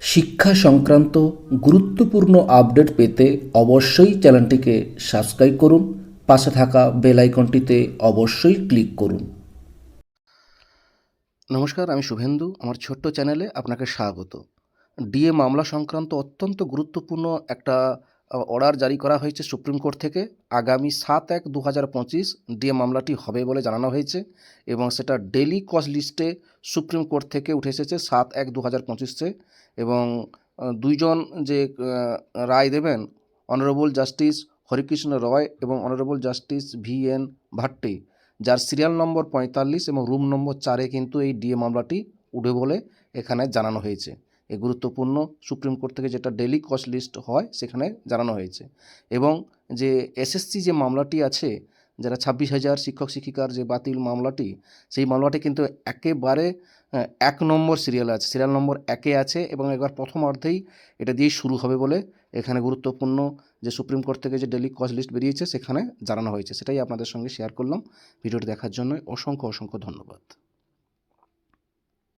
শিক্ষা সংক্রান্ত গুরুত্বপূর্ণ আপডেট পেতে অবশ্যই চ্যানেলটিকে সাবস্ক্রাইব করুন, পাশে থাকা বেল আইকনটিতে অবশ্যই ক্লিক করুন। নমস্কার, আমি শুভেন্দু। আমার ছোট্ট চ্যানেলে আপনাকে স্বাগত। ডিএ মামলা সংক্রান্ত অত্যন্ত গুরুত্বপূর্ণ একটা অর্ডার জারি করা হয়েছে সুপ্রিম কোর্ট থেকে। আগামী সাত এক দু হাজার পঁচিশ ডিএ মামলাটি হবে বলে জানানো হয়েছে এবং সেটা ডেলি কজ লিস্টে সুপ্রিম কোর্ট থেকে উঠে এসেছে সাত এক দু হাজার পঁচিশে। এবং দুইজন যে রায় দেবেন, অনারেবল জাস্টিস হরিকৃষ্ণ রয় এবং honourable justice V N Bhatti, যার সিরিয়াল নম্বর পঁয়তাল্লিশ এবং রুম নম্বর চারে কিন্তু এই ডিএ মামলাটি উঠবে বলে এখানে জানানো হয়েছে। এই গুরুত্বপূর্ণ সুপ্রিম কোর্ট থেকে যেটা ডেলি কস্ট লিস্ট হয় সেখানে জানানো হয়েছে। এবং যে এসএসসি যে মামলাটি আছে, যারা ছাব্বিশ হাজার শিক্ষক শিক্ষিকার যে বাতিল মামলাটি, সেই মামলাটি কিন্তু একেবারে এক নম্বর সিরিয়াল আছে। সিরিয়াল নম্বর একে আছে এবং একবার প্রথম অর্ধেই এটা দিয়েই শুরু হবে বলে এখানে গুরুত্বপূর্ণ যে সুপ্রিম কোর্ট থেকে যে ডেলি কজ লিস্ট বেরিয়েছে সেখানে জানানো হয়েছে। সেটাই আপনাদের সঙ্গে শেয়ার করলাম। ভিডিওটি দেখার জন্য অসংখ্য অসংখ্য ধন্যবাদ।